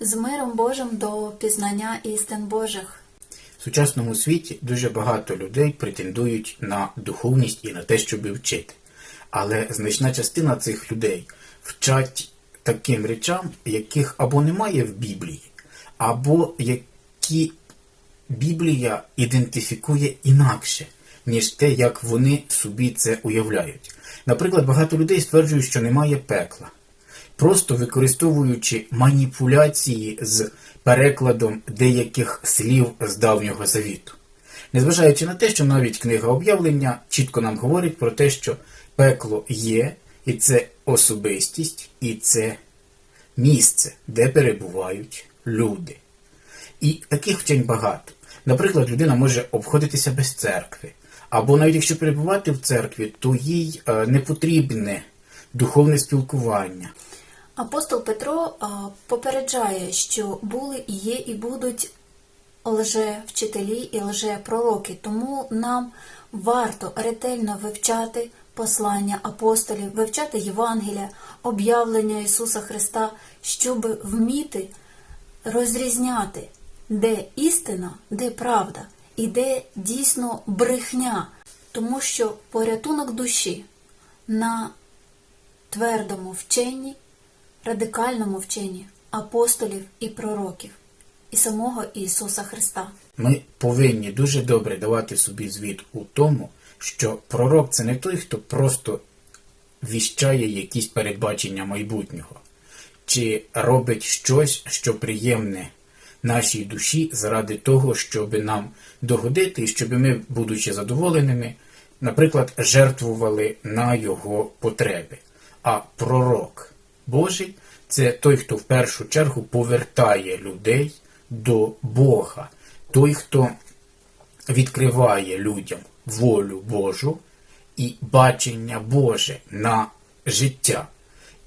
з миром Божим до пізнання істин Божих. В сучасному світі дуже багато людей претендують на духовність і на те, щоб вчити. Але значна частина цих людей вчать таким речам, яких або немає в Біблії, або які Біблія ідентифікує інакше, ніж те, як вони собі це уявляють. Наприклад, багато людей стверджують, що немає пекла, просто використовуючи маніпуляції з перекладом деяких слів з давнього завіту. Незважаючи на те, що навіть книга об'явлення чітко нам говорить про те, що пекло є, і це особистість, і це місце, де перебувають люди. І таких вчень багато. Наприклад, людина може обходитися без церкви. Або навіть якщо перебувати в церкві, то їй е, не потрібне духовне спілкування. Апостол Петро попереджає, що були і є, і будуть лжевчителі і лжепророки, тому нам варто ретельно вивчати послання апостолів, вивчати Євангелія, об'явлення Ісуса Христа, щоб вміти розрізняти, де істина, де правда, і де дійсно брехня, тому що порятунок душі на твердому вченні, радикальному вченні апостолів і пророків, і самого Ісуса Христа. Ми повинні дуже добре давати собі звіт у тому, що пророк це не той, хто просто віщає якісь передбачення майбутнього, чи робить щось, що приємне нашій душі заради того, щоб нам догодити, і щоб ми, будучи задоволеними, наприклад, жертвували на його потреби. А пророк Божий це той, хто в першу чергу повертає людей до Бога, той, хто відкриває людям волю Божу і бачення Боже на життя.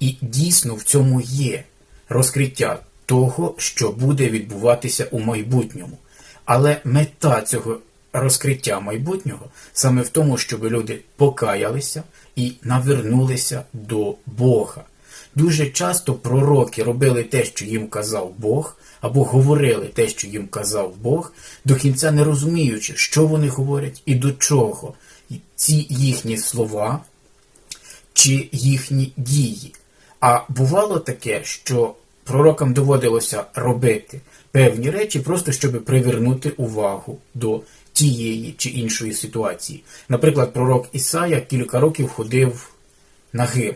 І дійсно в цьому є розкриття того, що буде відбуватися у майбутньому. Але мета цього розкриття майбутнього саме в тому, щоб люди покаялися і навернулися до Бога. Дуже часто пророки робили те, що їм казав Бог, або говорили те, що їм казав Бог, до кінця не розуміючи, що вони говорять і до чого ці їхні слова чи їхні дії. А бувало таке, що пророкам доводилося робити певні речі, просто щоб привернути увагу до тієї чи іншої ситуації. Наприклад, пророк Ісая кілька років ходив нагим.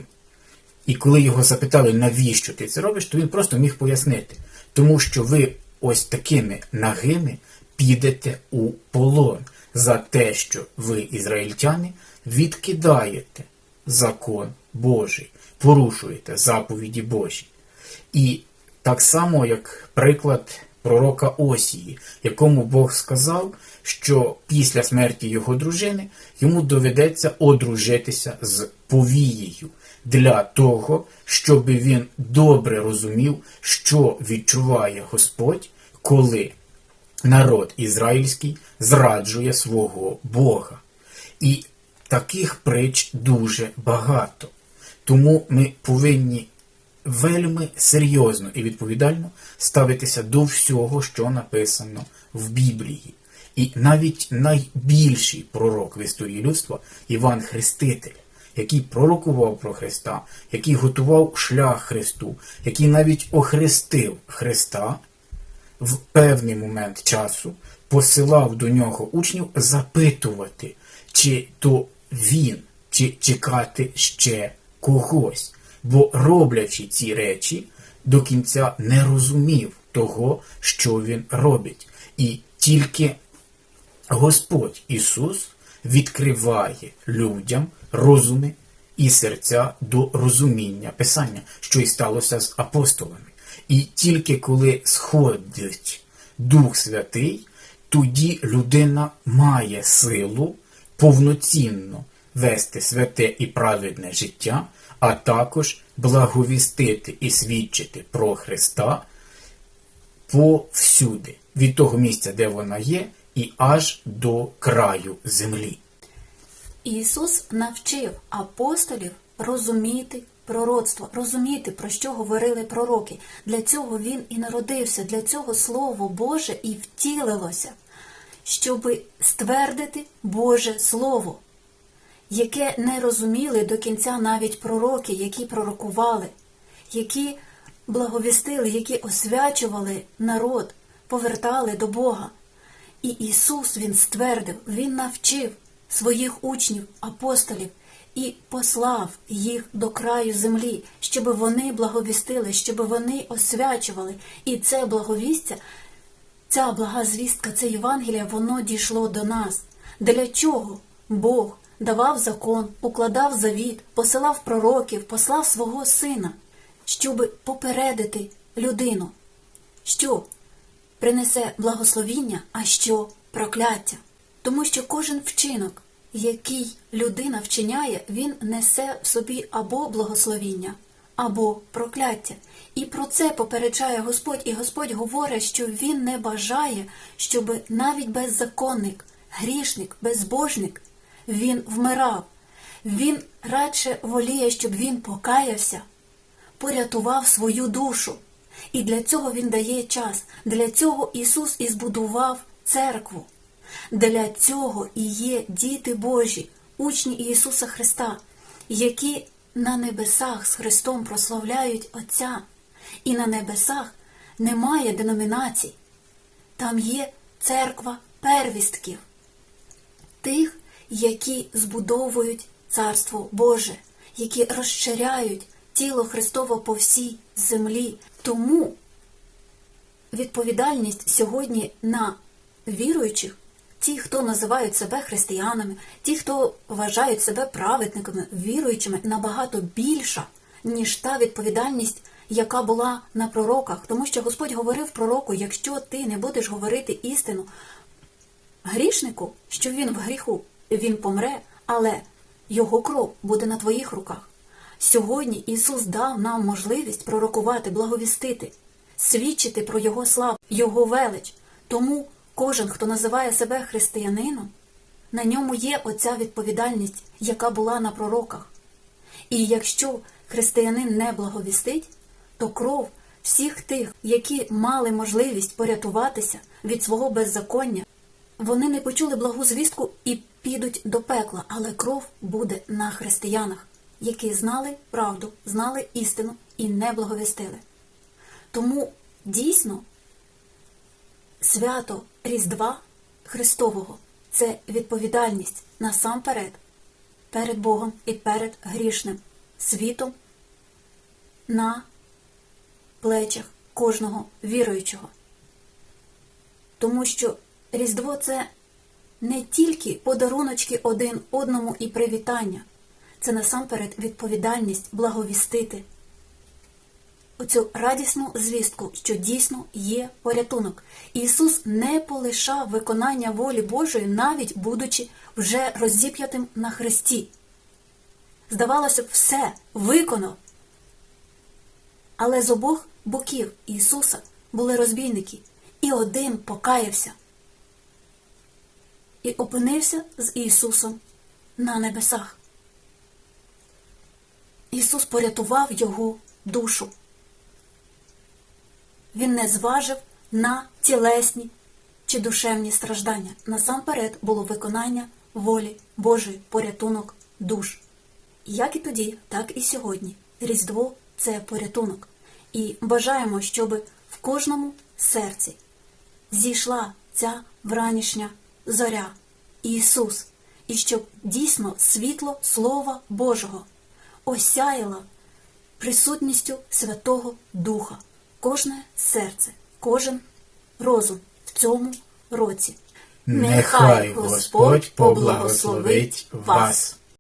І коли його запитали, навіщо ти це робиш, то він просто міг пояснити. Тому що ви ось такими нагими підете у полон за те, що ви, ізраїльтяни, відкидаєте закон Божий, порушуєте заповіді Божі. І так само, як приклад пророка Осії, якому Бог сказав, що після смерті його дружини йому доведеться одружитися з повією для того, щоб він добре розумів, що відчуває Господь, коли народ ізраїльський зраджує свого Бога. І таких притч дуже багато. Тому ми повинні вельми серйозно і відповідально ставитися до всього, що написано в Біблії. І навіть найбільший пророк в історії людства Іван Хреститель, який пророкував про Христа, який готував шлях Христу, який навіть охрестив Христа, в певний момент часу посилав до нього учнів запитувати, чи то він, чи чекати ще когось. Бо роблячи ці речі, до кінця не розумів того, що він робить. І тільки Господь Ісус відкриває людям розуми і серця до розуміння Писання, що і сталося з апостолами. І тільки коли сходить Дух Святий, тоді людина має силу повноцінно вести святе і праведне життя, а також благовістити і свідчити про Христа повсюди, від того місця, де вона є, і аж до краю землі. Ісус навчив апостолів розуміти пророцтво, розуміти, про що говорили пророки. Для цього він і народився, для цього Слово Боже і втілилося, щоби ствердити Боже Слово, яке не розуміли до кінця навіть пророки, які пророкували, які благовістили, які освячували народ, повертали до Бога. І Ісус Він ствердив, Він навчив своїх учнів, апостолів і послав їх до краю землі, щоб вони благовістили, щоб вони освячували. І це благовістя, ця блага звістка, це Євангелія, воно дійшло до нас. Для чого Бог давав закон, укладав завіт, посилав пророків, послав свого сина, щоб попередити людину, що принесе благословіння, а що прокляття. Тому що кожен вчинок, який людина вчиняє, він несе в собі або благословіння, або прокляття. І про це попереджає Господь, і Господь говорить, що Він не бажає, щоб навіть беззаконник, грішник, безбожник він вмирав. Він радше воліє, щоб він покаявся, порятував свою душу. І для цього Він дає час. Для цього Ісус і збудував церкву. Для цього і є діти Божі, учні Ісуса Христа, які на небесах з Христом прославляють Отця. І на небесах немає деномінацій. Там є церква первістків, тих, які збудовують Царство Боже, які розширяють тіло Христово по всій землі. Тому відповідальність сьогодні на віруючих, ті, хто називають себе християнами, ті, хто вважають себе праведниками, віруючими, набагато більша, ніж та відповідальність, яка була на пророках. Тому що Господь говорив пророку, якщо ти не будеш говорити істину грішнику, що він в гріху, він помре, але його кров буде на твоїх руках. Сьогодні Ісус дав нам можливість пророкувати, благовістити, свідчити про Його славу, Його велич. Тому кожен, хто називає себе християнином, на ньому є оця відповідальність, яка була на пророках. І якщо християнин не благовістить, то кров всіх тих, які мали можливість порятуватися від свого беззаконня, вони не почули благу звістку і підуть до пекла, але кров буде на християнах, які знали правду, знали істину і не благовістили. Тому дійсно свято Різдва Христового це відповідальність насамперед перед Богом і перед грішним світом на плечах кожного віруючого. Тому що Різдво це не тільки подаруночки один одному і привітання, це насамперед відповідальність благовістити оцю радісну звістку, що дійсно є порятунок. Ісус не полишав виконання волі Божої, навіть будучи вже розіп'ятим на хресті. Здавалося б, все виконав. Але з обох боків Ісуса були розбійники, і один покаявся і опинився з Ісусом на небесах. Ісус порятував його душу. Він не зважив на тілесні чи душевні страждання. Насамперед було виконання волі Божої, порятунок душ. Як і тоді, так і сьогодні. Різдво це порятунок. І бажаємо, щоб в кожному серці зійшла ця вранішня зоря, Ісус, і щоб дійсно світло Слова Божого осяяло присутністю Святого Духа, кожне серце, кожен розум в цьому році. Нехай Господь поблагословить вас.